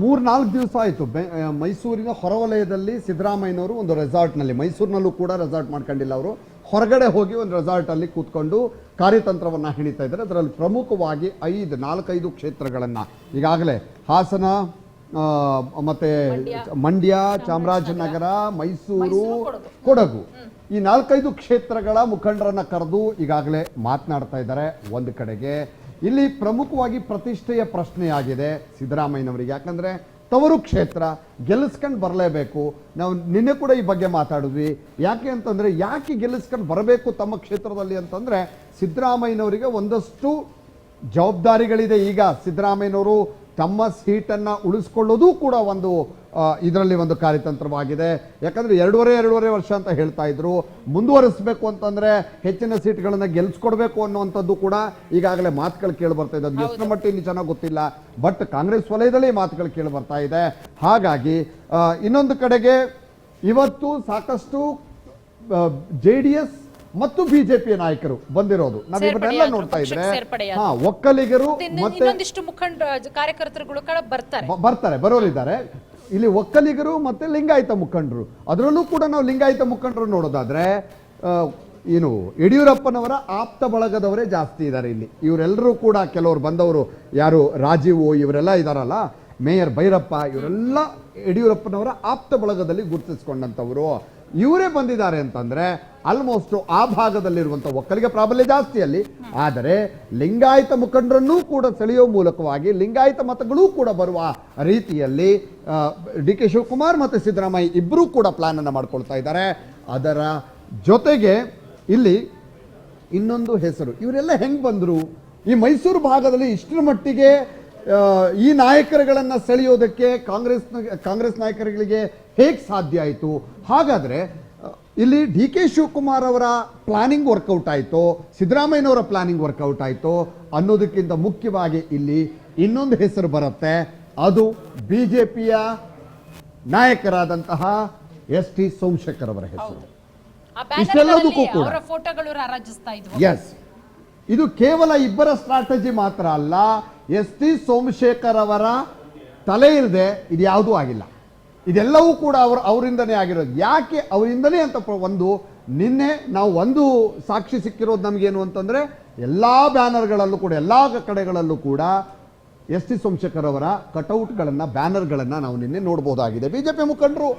ಮೂರ್ ನಾಲ್ಕು ದಿವಸ ಆಯಿತು. ಮೈಸೂರಿನ ಹೊರವಲಯದಲ್ಲಿ ಸಿದ್ದರಾಮಯ್ಯನವರು ಒಂದು ರೆಸಾರ್ಟ್ನಲ್ಲಿ. ಮೈಸೂರಿನಲ್ಲೂ ಕೂಡ ರೆಸಾರ್ಟ್ ಮಾಡ್ಕೊಂಡಿಲ್ಲ ಅವರು. ಹೊರಗಡೆ ಹೋಗಿ ಒಂದು ರೆಸಾರ್ಟಲ್ಲಿ ಕೂತ್ಕೊಂಡು ಕಾರ್ಯತಂತ್ರವನ್ನು ಹೆಣಿತಾ ಇದ್ದಾರೆ. ಅದರಲ್ಲಿ ಪ್ರಮುಖವಾಗಿ ಐದು ನಾಲ್ಕೈದು ಕ್ಷೇತ್ರಗಳನ್ನು. ಈಗಾಗಲೇ ಹಾಸನ ಮತ್ತೆ ಮಂಡ್ಯ. ಚಾಮರಾಜನಗರ ಮೈಸೂರು ಕೊಡಗು. ಈ ನಾಲ್ಕೈದು ಕ್ಷೇತ್ರಗಳ ಮುಖಂಡರನ್ನು ಕರೆದು ಈಗಾಗಲೇ ಮಾತನಾಡ್ತಾ ಇದ್ದಾರೆ. ಒಂದು ಕಡೆಗೆ ಇಲ್ಲಿ ಪ್ರಮುಖವಾಗಿ ಪ್ರತಿಷ್ಠೆಯ ಪ್ರಶ್ನೆಯಾಗಿದೆ ಸಿದ್ದರಾಮಯ್ಯನವರಿಗೆ. ಯಾಕಂದರೆ ತವರು ಕ್ಷೇತ್ರ, ಗೆಲ್ಲಿಸ್ಕೊಂಡು ಬರಲೇಬೇಕು. ನಾವು ನಿನ್ನೆ ಕೂಡ ಈ ಬಗ್ಗೆ ಮಾತಾಡಿದ್ವಿ. ಯಾಕೆ ಅಂತಂದರೆ, ಯಾಕೆ ಗೆಲ್ಲಿಸ್ಕೊಂಡು ಬರಬೇಕು ತಮ್ಮ ಕ್ಷೇತ್ರದಲ್ಲಿ ಅಂತಂದರೆ, ಸಿದ್ದರಾಮಯ್ಯನವರಿಗೆ ಒಂದಷ್ಟು ಜವಾಬ್ದಾರಿಗಳಿದೆ. ಈಗ ಸಿದ್ದರಾಮಯ್ಯನವರು ತಮ್ಮ ಸೀಟನ್ನು ಉಳಿಸ್ಕೊಳ್ಳೋದು ಕೂಡ ಒಂದು ಇದರಲ್ಲಿ ಒಂದು ಕಾರ್ಯತಂತ್ರವಾಗಿದೆ. ಯಾಕಂದ್ರೆ ಎರಡೂವರೆ ಎರಡೂವರೆ ವರ್ಷ ಅಂತ ಹೇಳ್ತಾ ಇದ್ರು. ಮುಂದುವರಿಸಬೇಕು ಅಂತಂದ್ರೆ ಹೆಚ್ಚಿನ ಸೀಟ್ಗಳನ್ನು ಗೆಲ್ಸ್ಕೊಡ್ಬೇಕು ಅನ್ನುವಂಥದ್ದು ಕೂಡ ಈಗಾಗಲೇ ಮಾತುಗಳು ಕೇಳಿ ಬರ್ತಾ ಇದೆ ಅದು ಎಷ್ಟು ಮಟ್ಟಿಗೆ ಚೆನ್ನಾಗಿ ಗೊತ್ತಿಲ್ಲ. ಬಟ್ ಕಾಂಗ್ರೆಸ್ ವಲಯದಲ್ಲಿ ಮಾತುಗಳು ಕೇಳಿ ಬರ್ತಾ ಇದೆ. ಹಾಗಾಗಿ ಇನ್ನೊಂದು ಕಡೆಗೆ ಇವತ್ತು ಸಾಕಷ್ಟು ಜೆ ಡಿ ಎಸ್ ಮತ್ತು ಬಿಜೆಪಿ ನಾಯಕರು ಬಂದಿರೋದು. ನಾವು ಇವನ್ನೆಲ್ಲ ನೋಡ್ತಾ ಇದ್ರೆ ಹಾ ಒಕ್ಕಲಿಗರು ಮತ್ತೆ ಇನ್ನೊಂದಿಷ್ಟು ಮುಖಂಡ ಕಾರ್ಯಕರ್ತರುಗಳು ಬರ್ತಾರೆ. ಬರ್ತಾರೆ ಬರೋರಿದ್ದಾರೆ. ಇಲ್ಲಿ ಒಕ್ಕಲಿಗರು ಮತ್ತೆ ಲಿಂಗಾಯತ ಮುಖಂಡರು. ಅದರಲ್ಲೂ ಕೂಡ ನಾವು ಲಿಂಗಾಯತ ಮುಖಂಡರು ನೋಡೋದಾದ್ರೆ ಏನು ಯಡಿಯೂರಪ್ಪನವರ ಆಪ್ತ ಬಳಗದವರೇ ಜಾಸ್ತಿ ಇದ್ದಾರೆ ಇಲ್ಲಿ. ಇವರೆಲ್ಲರೂ ಕೂಡ ಕೆಲವರು ಬಂದವರು ಯಾರು ರಾಜೀವ್ ಇವರೆಲ್ಲ ಇದ್ದಾರಲ್ಲ ಮೇಯರ್ ಭೈರಪ್ಪ ಇವರೆಲ್ಲ ಯಡಿಯೂರಪ್ಪನವರ ಆಪ್ತ ಬಳಗದಲ್ಲಿ ಗುರುತಿಸ್ಕೊಂಡಂಥವರು. ಇವರೇ ಬಂದಿದ್ದಾರೆ ಅಂತಂದ್ರೆ ಆಲ್ಮೋಸ್ಟ್ ಆ ಭಾಗದಲ್ಲಿರುವಂಥ ಒಕ್ಕಲಿಗ ಪ್ರಾಬಲ್ಯ ಜಾಸ್ತಿ ಅಲ್ಲಿ. ಆದರೆ ಲಿಂಗಾಯತ ಮುಖಂಡರನ್ನೂ ಕೂಡ ಸೆಳೆಯುವ ಮೂಲಕವಾಗಿ ಲಿಂಗಾಯತ ಮತಗಳೂ ಕೂಡ ಬರುವ ರೀತಿಯಲ್ಲಿ ಡಿ ಕೆ ಶಿವಕುಮಾರ್ ಮತ್ತು ಸಿದ್ದರಾಮಯ್ಯ ಇಬ್ಬರೂ ಕೂಡ ಪ್ಲಾನನ್ನು ಮಾಡ್ಕೊಳ್ತಾ ಇದ್ದಾರೆ. ಅದರ ಜೊತೆಗೆ ಇಲ್ಲಿ ಇನ್ನೊಂದು ಹೆಸರು. ಇವರೆಲ್ಲ ಹೆಂಗೆ ಬಂದರು? ಈ ಮೈಸೂರು ಭಾಗದಲ್ಲಿ ಇಷ್ಟರ ಮಟ್ಟಿಗೆ ಈ ನಾಯಕರುಗಳನ್ನು ಸೆಳೆಯೋದಕ್ಕೆ ಕಾಂಗ್ರೆಸ್ ಕಾಂಗ್ರೆಸ್ ನಾಯಕರುಗಳಿಗೆ ಹೇಗೆ ಸಾಧ್ಯ ಆಯಿತು? ಹಾಗಾದ್ರೆ ಇಲ್ಲಿ ಡಿ ಕೆ ಶಿವಕುಮಾರ್ ಅವರ ಪ್ಲಾನಿಂಗ್ ವರ್ಕೌಟ್ ಆಯಿತು ಸಿದ್ದರಾಮಯ್ಯನವರ ಪ್ಲಾನಿಂಗ್ ವರ್ಕೌಟ್ ಆಯಿತು. ಅನ್ನೋದಕ್ಕಿಂತ ಮುಖ್ಯವಾಗಿ ಇಲ್ಲಿ ಇನ್ನೊಂದು ಹೆಸರು ಬರುತ್ತೆ. ಅದು ಬಿ ಜೆ ಪಿಯ ನಾಯಕರಾದಂತಹ ಎಸ್ ಟಿ ಸೋಮಶೇಖರ್ ಅವರ ಹೆಸರು. ಇಷ್ಟೆಲ್ಲದಕ್ಕೂ ಕೂಡ. ಎಸ್ ಇದು ಕೇವಲ ಇಬ್ಬರ ಸ್ಟ್ರಾಟಜಿ ಮಾತ್ರ ಅಲ್ಲ ಎಸ್ ಟಿ ಸೋಮಶೇಖರ್ ಅವರ ತಲೆ ಇಲ್ಲದೆ ಇದು ಯಾವುದೂ ಆಗಿಲ್ಲ. ಇದೆಲ್ಲವೂ ಕೂಡ ಅವರು ಅವರಿಂದನೇ ಆಗಿರೋದು. ಯಾಕೆ ಅವರಿಂದನೇ ಅಂತ ಒಂದು ನಿನ್ನೆ ನಾವು ಒಂದು ಸಾಕ್ಷಿ ಸಿಕ್ಕಿರೋದು ನಮಗೇನು ಅಂತಂದರೆ, ಎಲ್ಲ ಬ್ಯಾನರ್ಗಳಲ್ಲೂ ಕೂಡ, ಎಲ್ಲ ಕಡೆಗಳಲ್ಲೂ ಕೂಡ ಎಸ್ ಟಿ ಸೋಮಶೇಖರ್ ಅವರ ಕಟೌಟ್ಗಳನ್ನು, ಬ್ಯಾನರ್ಗಳನ್ನು ನಾವು ನಿನ್ನೆ ನೋಡಬಹುದಾಗಿದೆ ಪಿ ಮುಖಂಡರು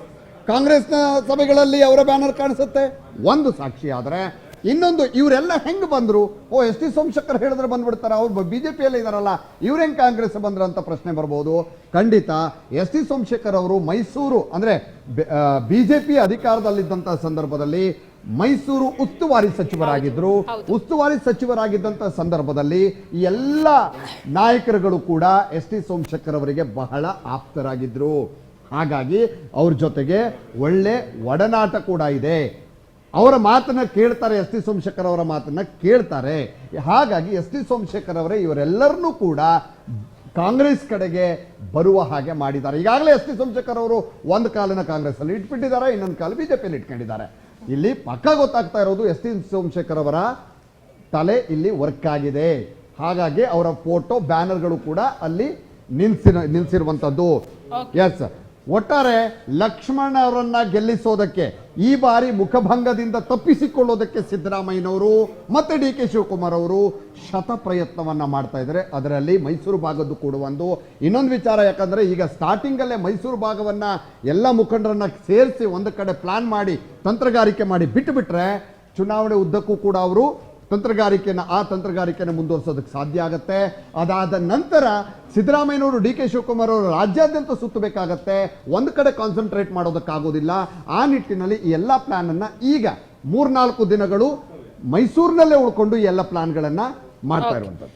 ಕಾಂಗ್ರೆಸ್ನ ಸಭೆಗಳಲ್ಲಿ ಅವರ ಬ್ಯಾನರ್ ಕಾಣಿಸುತ್ತೆ. ಒಂದು ಸಾಕ್ಷಿ ಆದರೆ ಇನ್ನೊಂದು ಇವರೆಲ್ಲ ಹೆಂಗ್ ಬಂದ್ರು? ಓ ಎಸ್ ಟಿ ಸೋಮಶೇಖರ್ ಹೇಳಿದ್ರೆ ಬಂದ್ಬಿಡ್ತಾರೆ ಅವ್ರು ಬಿಜೆಪಿಯಲ್ಲೇ ಇದಾರಲ್ಲ ಇವ್ರು ಹೆಂಗೆ ಕಾಂಗ್ರೆಸ್ ಬಂದ್ರ ಅಂತ ಪ್ರಶ್ನೆ ಬರ್ಬೋದು. ಖಂಡಿತ ಎಸ್ ಟಿ ಸೋಮಶೇಖರ್ ಅವರು ಮೈಸೂರು ಅಂದ್ರೆ ಬಿಜೆಪಿ ಅಧಿಕಾರದಲ್ಲಿದ್ದಂಥ ಸಂದರ್ಭದಲ್ಲಿ ಮೈಸೂರು ಉಸ್ತುವಾರಿ ಸಚಿವರಾಗಿದ್ರು. ಉಸ್ತುವಾರಿ ಸಚಿವರಾಗಿದ್ದಂಥ ಸಂದರ್ಭದಲ್ಲಿ ಈ ಎಲ್ಲ ನಾಯಕರುಗಳು ಕೂಡ ಎಸ್ ಟಿ ಸೋಮಶೇಖರ್ ಅವರಿಗೆ ಬಹಳ ಆಪ್ತರಾಗಿದ್ರು. ಹಾಗಾಗಿ ಅವ್ರ ಜೊತೆಗೆ ಒಳ್ಳೆ ಒಡನಾಟ ಕೂಡ ಇದೆ. ಅವರ ಮಾತನ್ನ ಕೇಳ್ತಾರೆ ಎಸ್ ಟಿ ಸೋಮಶೇಖರ್ ಅವರ ಮಾತನ್ನ ಕೇಳ್ತಾರೆ. ಹಾಗಾಗಿ ಎಸ್ ಟಿ ಸೋಮಶೇಖರ್ ಅವರೇ ಇವರೆಲ್ಲರನ್ನೂ ಕೂಡ ಕಾಂಗ್ರೆಸ್ ಕಡೆಗೆ ಬರುವ ಹಾಗೆ ಮಾಡಿದ್ದಾರೆ. ಈಗಾಗಲೇ ಎಸ್ ಟಿ ಸೋಮಶೇಖರ್ ಅವರು ಒಂದು ಕಾಲನ ಕಾಂಗ್ರೆಸ್ ಅಲ್ಲಿ ಇಟ್ಬಿಟ್ಟಿದ್ದಾರೆ ಇನ್ನೊಂದು ಕಾಲ ಬಿಜೆಪಿಯಲ್ಲಿ ಇಟ್ಕೊಂಡಿದ್ದಾರೆ. ಇಲ್ಲಿ ಪಕ್ಕ ಗೊತ್ತಾಗ್ತಾ ಇರೋದು ಎಸ್ ಟಿ ಸೋಮಶೇಖರ್ ಅವರ ತಲೆ ಇಲ್ಲಿ ವರ್ಕ್ ಆಗಿದೆ. ಹಾಗಾಗಿ ಅವರ ಫೋಟೋ ಬ್ಯಾನರ್ಗಳು ಕೂಡ ಅಲ್ಲಿ ನಿಲ್ಸಿ ನಿಲ್ಸಿರುವಂತದ್ದು. ಎಸ್ ಒಟ್ಟಾರೆ ಲಕ್ಷ್ಮಣ ಅವರನ್ನ ಗೆಲ್ಲಿಸೋದಕ್ಕೆ ಈ ಬಾರಿ ಮುಖಭಂಗದಿಂದ ತಪ್ಪಿಸಿಕೊಳ್ಳೋದಕ್ಕೆ ಸಿದ್ದರಾಮಯ್ಯನವರು, ಮತ್ತೆ ಡಿ ಕೆ ಶಿವಕುಮಾರ್ ಅವರು ಶತ ಪ್ರಯತ್ನವನ್ನ ಮಾಡ್ತಾ ಇದ್ದಾರೆ. ಅದರಲ್ಲಿ ಮೈಸೂರು ಭಾಗದ್ದು ಕೂಡ ಒಂದು. ಇನ್ನೊಂದು ವಿಚಾರ ಯಾಕಂದ್ರೆ ಈಗ ಸ್ಟಾರ್ಟಿಂಗ್ ಅಲ್ಲೇ ಮೈಸೂರು ಭಾಗವನ್ನ ಎಲ್ಲ ಮುಖಂಡರನ್ನ ಸೇರಿಸಿ ಒಂದು ಕಡೆ ಪ್ಲಾನ್ ಮಾಡಿ, ತಂತ್ರಗಾರಿಕೆ ಮಾಡಿ ಬಿಟ್ಟು ಬಿಟ್ರೆ ಚುನಾವಣೆ ಉದ್ದಕ್ಕೂ ಕೂಡ ಅವರು ತಂತ್ರಗಾರಿಕೆಯನ್ನು ಆ ತಂತ್ರಗಾರಿಕೆಯನ್ನು ಮುಂದುವರಿಸೋದಕ್ಕೆ ಸಾಧ್ಯ ಆಗುತ್ತೆ. ಅದಾದ ನಂತರ ಸಿದ್ದರಾಮಯ್ಯನವರು ಡಿ ಕೆ ಶಿವಕುಮಾರ್ ಅವರು ರಾಜ್ಯಾದ್ಯಂತ ಸುತ್ತಬೇಕಾಗತ್ತೆ. ಒಂದು ಕಡೆ ಕಾನ್ಸಂಟ್ರೇಟ್ ಮಾಡೋದಕ್ಕಾಗೋದಿಲ್ಲ. ಆ ನಿಟ್ಟಿನಲ್ಲಿ ಈ ಎಲ್ಲ ಪ್ಲಾನನ್ನು ಅನ್ನ ಈಗ ಮೂರ್ನಾಲ್ಕು ದಿನಗಳು ಮೈಸೂರಿನಲ್ಲೇ ಉಳ್ಕೊಂಡು ಈ ಎಲ್ಲ ಪ್ಲಾನ್ಗಳನ್ನು ಮಾಡ್ತಾ ಇರುವಂಥದ್ದು.